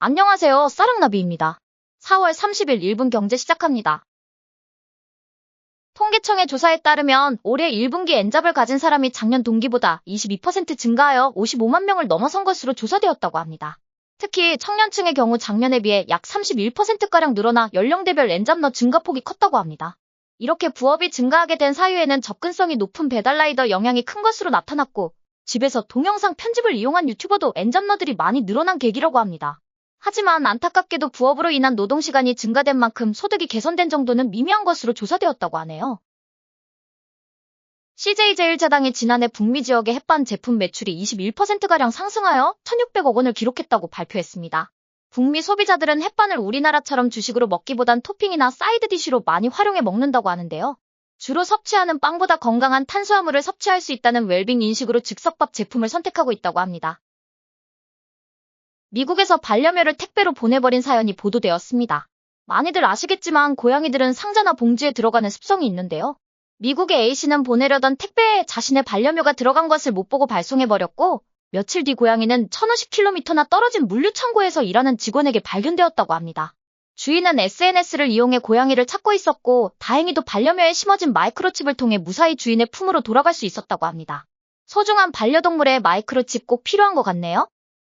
안녕하세요. 싸랑나비입니다. 4월 30일 1분 경제 시작합니다. 통계청의 조사에 따르면 올해 1분기 엔잡을 가진 사람이 작년 동기보다 22% 증가하여 55만 명을 넘어선 것으로 조사되었다고 합니다. 특히 청년층의 경우 작년에 비해 약 31%가량 늘어나 연령대별 엔잡러 증가폭이 컸다고 합니다. 이렇게 부업이 증가하게 된 사유에는 접근성이 높은 배달라이더 영향이 큰 것으로 나타났고 집에서 동영상 편집을 이용한 유튜버도 엔잡러들이 많이 늘어난 계기라고 합니다. 하지만 안타깝게도 부업으로 인한 노동시간이 증가된 만큼 소득이 개선된 정도는 미미한 것으로 조사되었다고 하네요. CJ제일제당이 지난해 북미 지역의 햇반 제품 매출이 21%가량 상승하여 1,600억 원을 기록했다고 발표했습니다. 북미 소비자들은 햇반을 우리나라처럼 주식으로 먹기보단 토핑이나 사이드 디쉬로 많이 활용해 먹는다고 하는데요. 주로 섭취하는 빵보다 건강한 탄수화물을 섭취할 수 있다는 웰빙 인식으로 즉석밥 제품을 선택하고 있다고 합니다. 미국에서 반려묘를 택배로 보내버린 사연이 보도되었습니다. 많이들 아시겠지만 고양이들은 상자나 봉지에 들어가는 습성이 있는데요. 미국의 A씨는 보내려던 택배에 자신의 반려묘가 들어간 것을 못 보고 발송해버렸고 며칠 뒤 고양이는 1050km나 떨어진 물류창고에서 일하는 직원에게 발견되었다고 합니다. 주인은 SNS를 이용해 고양이를 찾고 있었고 다행히도 반려묘에 심어진 마이크로칩을 통해 무사히 주인의 품으로 돌아갈 수 있었다고 합니다. 소중한 반려동물의 마이크로칩 꼭 필요한 것 같네요.